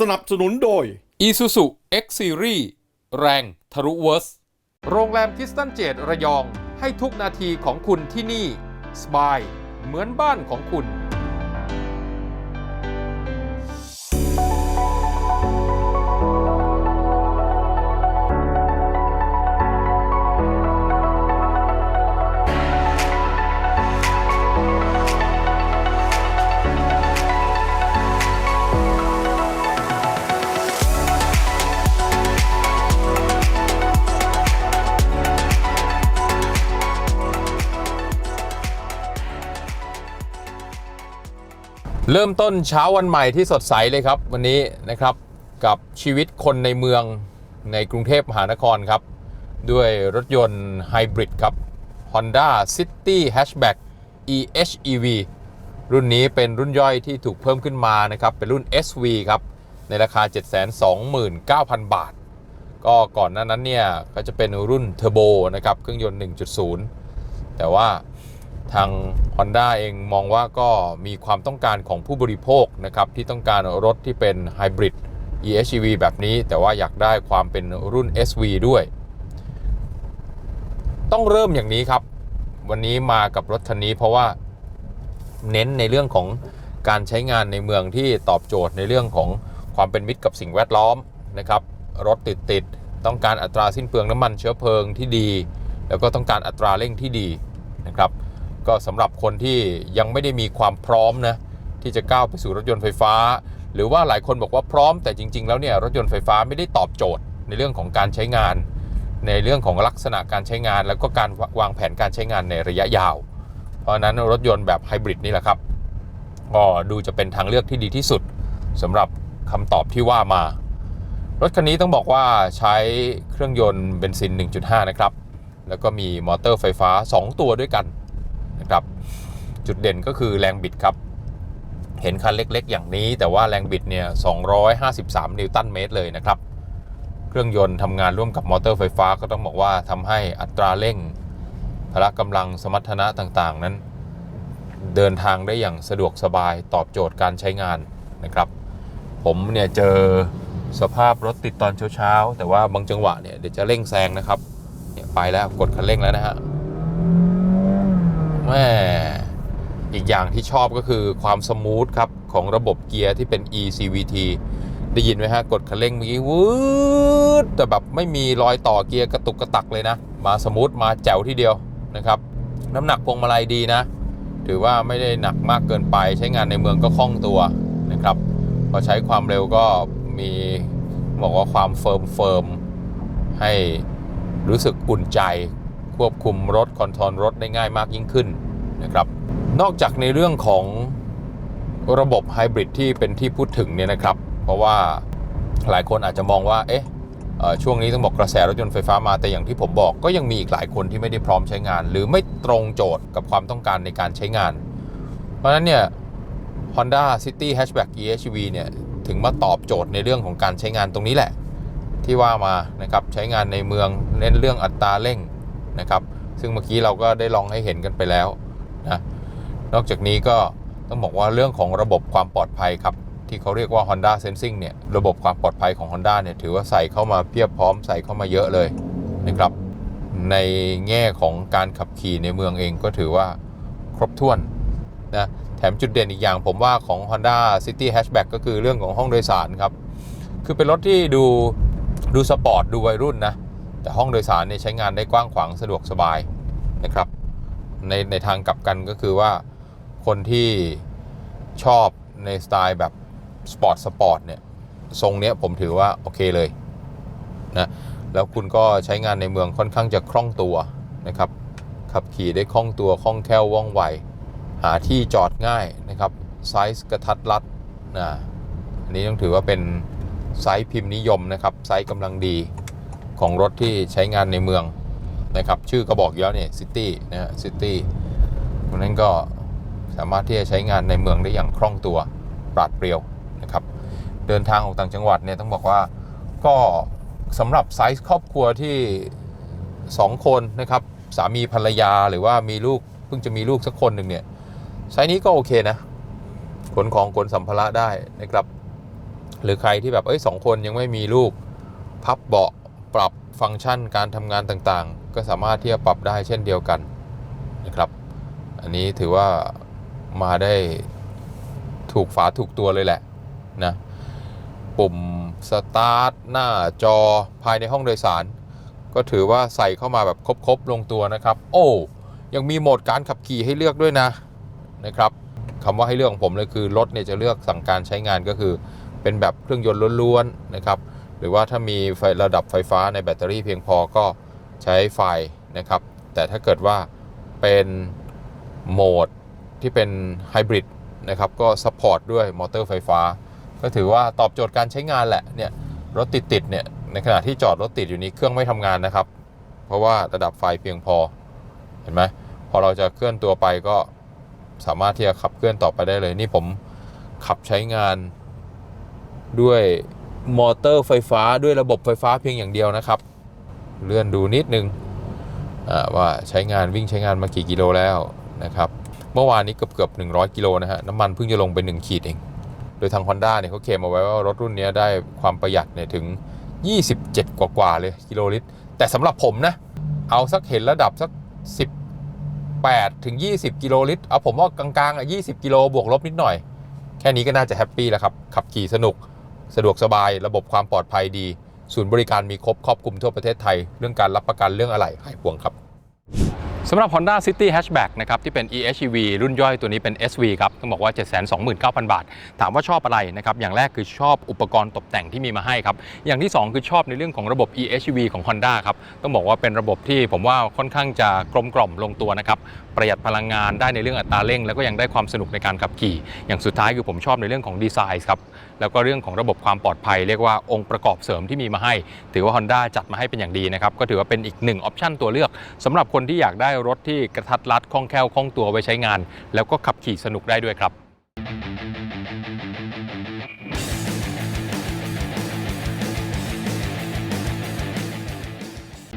สนับสนุนโดย Isuzu X Series แรงทะลุเวิร์ส โรงแรมคิสตันเจดระยอง ให้ทุกนาทีของคุณที่นี่ สบาย เหมือนบ้านของคุณ เริ่มต้นเช้าวันใหม่ที่สดใสเลยครับ วันนี้นะครับกับชีวิตคนในเมืองในกรุงเทพมหานครครับ ด้วยรถยนต์ไฮบริดครับ Honda City Hatchback EHEV รุ่นนี้เป็นรุ่นย่อยที่ถูกเพิ่มขึ้นมานะครับ เป็นรุ่น SV ครับ ในราคา 729,000 บาท ก็ก่อนหน้านั้นเนี่ย ก็จะเป็นรุ่นเทอร์โบนะครับ เครื่องยนต์ 1.0 แต่ว่า ทาง Honda เองมองว่าก็มีความต้องการของผู้บริโภคนะครับที่ต้องการรถที่เป็นไฮบริด EHEV แบบนี้แต่ว่าอยากได้ความเป็นรุ่น SV ด้วย ต้องเริ่มอย่างนี้ครับ วันนี้มากับรถคันนี้เพราะว่าเน้นในเรื่องของการใช้งานในเมืองที่ตอบโจทย์ในเรื่องของความเป็นมิตรกับสิ่งแวดล้อมนะครับ รถติดติดต้องการอัตราสิ้นเปลืองน้ำมันเชื้อเพลิงที่ดี แล้วก็ต้องการอัตราเร่งที่ดีนะครับ ก็สำหรับคนที่ยังไม่ได้มีความพร้อมนะที่จะก้าวไปสู่รถยนต์ไฟฟ้า หรือว่าหลายคนบอกว่าพร้อมแต่จริง ๆ แล้วเนี่ยรถยนต์ไฟฟ้าไม่ได้ตอบโจทย์ในเรื่องของการใช้งาน ในเรื่องของลักษณะการใช้งาน แล้วก็การวางแผนการใช้งานในระยะยาว เพราะนั้นรถยนต์แบบไฮบริดนี่แหละครับก็ดูจะเป็นทางเลือกที่ดีที่สุดสำหรับคำตอบที่ว่ามารถคันนี้ต้องบอกว่าใช้เครื่องยนต์เบนซิน 1.5 นะครับ แล้วก็มีมอเตอร์ไฟฟ้า 2 ตัวด้วยกัน นะครับจุดเด่นก็คือแรงบิดครับ เห็นคันเล็กๆ อย่างนี้แต่ว่าแรงบิดเนี่ย253 นิวตันเมตรเลยนะครับ เครื่องยนต์ทำงานร่วมกับมอเตอร์ไฟฟ้าก็ต้องบอกว่าทำให้อัตราเร่ง พละกำลังสมรรถนะต่างๆ นั้น เดินทางได้อย่างสะดวกสบายตอบโจทย์การใช้งานนะครับ ผมเนี่ยเจอสภาพรถติดตอนเช้าๆ แต่ว่าบางจังหวะเนี่ยเดี๋ยวจะเร่งแซงนะครับเนี่ยไปแล้วกดคันเร่งแล้วนะฮะ แม่อีกอย่างที่ชอบก็คือความสมูทครับ ของระบบเกียร์ที่เป็น eCVT ได้ยินไหมฮะ กดคันเร่งเมื่อกี้วืดแต่แบบไม่มีรอยต่อเกียร์กระตุกกระตักเลยนะ มาสมูทมาแจ๋วทีเดียวนะครับ น้ำหนักพวงมาลัยดีนะ ถือว่าไม่ได้หนักมากเกินไปใช้งานในเมืองก็คล่องตัวนะครับ พอใช้ความเร็วก็มีบอกว่าความเฟิร์มเฟิร์มให้รู้สึกอุ่นใจ ควบคุมรถคอนโทรลรถได้ง่ายมากยิ่งขึ้นนะครับนอกจากในเรื่องของระบบไฮบริดที่เป็นที่พูดถึงเนี่ยนะครับ เพราะว่าหลายคนอาจจะมองว่าเอ๊ะช่วงนี้ต้องบอกกระแสรถยนต์ไฟฟ้ามาแต่อย่างที่ผมบอกก็ยังมีอีกหลายคนที่ไม่ได้พร้อมใช้งาน หรือไม่ตรงโจทย์กับความต้องการในการใช้งาน เพราะฉะนั้นเนี่ย Honda City Hatchback EHV เนี่ยถึงมาตอบโจทย์ในเรื่องของการใช้งานตรงนี้แหละ ที่ว่ามานะครับใช้งานในเมืองเน้นเรื่องอัตราเร่ง นะครับ ซึ่งเมื่อกี้เราก็ได้ลองให้เห็นกันไปแล้วนะนอกจากนี้ก็ต้องบอกว่าเรื่องของระบบความปลอดภัยครับ ที่เขาเรียกว่า Honda Sensing เนี่ยระบบความปลอดภัยของ Honda เนี่ยถือว่าใส่เข้ามาเพียบพร้อมใส่เข้ามาเยอะเลยนะครับ ในแง่ของการขับขี่ในเมืองเองก็ถือว่าครบถ้วนนะแถมจุดเด่นอีกอย่างผมว่าของ Honda City Hatchback ก็คือเรื่องของห้องโดยสารครับ คือเป็นรถที่ดูดูสปอร์ตดูวัยรุ่นนะ แต่ห้องโดยสารเนี่ยใช้งานได้กว้างขวางสะดวกสบายนะครับในในทางกลับกันก็คือว่าคนที่ชอบในสไตล์แบบสปอร์ตสปอร์ตเนี่ยทรงเนี้ยผมถือว่า โอเคเลยนะแล้วคุณก็ใช้งานในเมืองค่อนข้างจะคล่องตัวนะครับขับขี่ได้คล่องตัวคล่องแคล่วว่องไว หาที่จอดง่ายนะครับไซส์กระทัดรัดนะอันนี้ต้องถือว่าเป็นไซส์พิมพ์นิยมนะครับไซส์กำลังดี ของรถที่ใช้งานในเมืองนะครับ ชื่อก็บอกอยู่แล้วเนี่ยซิตี้นะฮะซิตี้เพราะฉะนั้นก็สามารถที่จะใช้งานในเมืองได้อย่างคล่องตัวปราดเปรียวนะครับ เดินทางออกต่างจังหวัดเนี่ยต้องบอกว่าก็สำหรับไซส์ครอบครัวที่ 2 คนนะครับสามีภรรยาหรือว่ามีลูกเพิ่งจะมีลูกสักคนหนึ่งเนี่ยไซส์นี้ก็โอเคนะขนของขนสัมภาระได้นะครับ หรือใครที่แบบเอ้ยสองคนยังไม่มีลูก พับเบาะ ปรับฟังก์ชันการทำงานต่างๆ ก็สามารถที่จะปรับได้เช่นเดียวกันนะครับ อันนี้ถือว่ามาได้ถูกฝาถูกตัวเลยแหละนะปุ่มสตาร์ทหน้าจอภายในห้องโดยสาร ก็ถือว่าใส่เข้ามาแบบครบๆลงตัวนะครับ โอ้ ยังมีโหมดการขับขี่ให้เลือกด้วยนะนะครับคำว่าให้เลือกของผมเลยคือรถเนี่ยจะเลือกสั่งการใช้งานก็คือ เป็นแบบเครื่องยนต์ล้วนๆนะครับ หรือว่าถ้ามีไฟระดับไฟฟ้าในแบตเตอรี่เพียงพอก็ใช้ไฟนะครับ แต่ถ้าเกิดว่าเป็นโหมดที่เป็นไฮบริดนะครับก็ซัพพอร์ตด้วยมอเตอร์ไฟฟ้า ก็ถือว่าตอบโจทย์การใช้งานแหละเนี่ยรถติดๆเนี่ยในขณะที่จอดรถติดอยู่นี้เครื่องไม่ทำงานนะครับ เพราะว่าระดับไฟเพียงพอเห็นไหมพอเราจะเคลื่อนตัวไปก็สามารถที่จะขับเคลื่อนต่อไปได้เลย นี่ผมขับใช้งานด้วย มอเตอร์ไฟฟ้าด้วยระบบไฟฟ้าเพียงอย่างเดียวนะครับ เลื่อนดูนิดนึงว่าใช้งานวิ่งใช้งานมากี่กิโลแล้วนะครับ เมื่อวานนี้เกือบเกือบ100 กิโลนะฮะน้ำมันเพิ่งจะลงไป 1 ขีดเอง โดยทาง Honda เนี่ยเขาเคลมเอาไว้ว่ารถรุ่นนี้ได้ความประหยัดเนี่ยถึง 27 กว่ากว่าๆเลยกิโลลิตร แต่สำหรับผมนะ เอาสักเห็นระดับสัก 18ถึง20 กิโลลิตร เอาผมว่ากลางๆอะ20 กิโลบวกลบนิดหน่อย แค่นี้ก็น่าจะแฮปปี้แล้วครับขับขี่สนุก สะดวกสบายระบบความปลอดภัยดี ศูนย์บริการมีครบครอบคลุมทั่วประเทศไทย เรื่องการรับประกันเรื่องอะไหล่หายห่วงครับ สำหรับ Honda City Hatchback นะครับที่เป็น EHEV รุ่นย่อยตัวนี้เป็น SV ครับต้องบอกว่า 729,000 บาท ถามว่าชอบอะไรนะครับอย่างแรกคือชอบอุปกรณ์ตกแต่งที่มีมาให้ครับอย่างที่ 2 คือชอบในเรื่องของระบบ EHEV ของ Honda ครับต้องบอกว่าเป็นระบบที่ผมว่าค่อนข้างจะกลมกล่อมลงตัวนะครับประหยัดพลังงานได้ในเรื่องอัตราเร่ง แล้วก็ยังได้ความสนุกในการขับขี่ อย่างสุดท้ายคือผมชอบในเรื่องของดีไซน์ครับแล้วก็เรื่องของระบบความปลอดภัย เรียกว่าองค์ประกอบเสริมที่มีมาให้ ถือว่า Honda จัดมาให้เป็นอย่างดีนะครับก็ถือว่าเป็นอีกหนึ่งออปชันตัวเลือกสำหรับคนที่อยากได้รถที่กระทัดรัดคล่องแคล่วคล่องตัวไว้ใช้งาน แล้วก็ขับขี่สนุกได้ด้วยครับ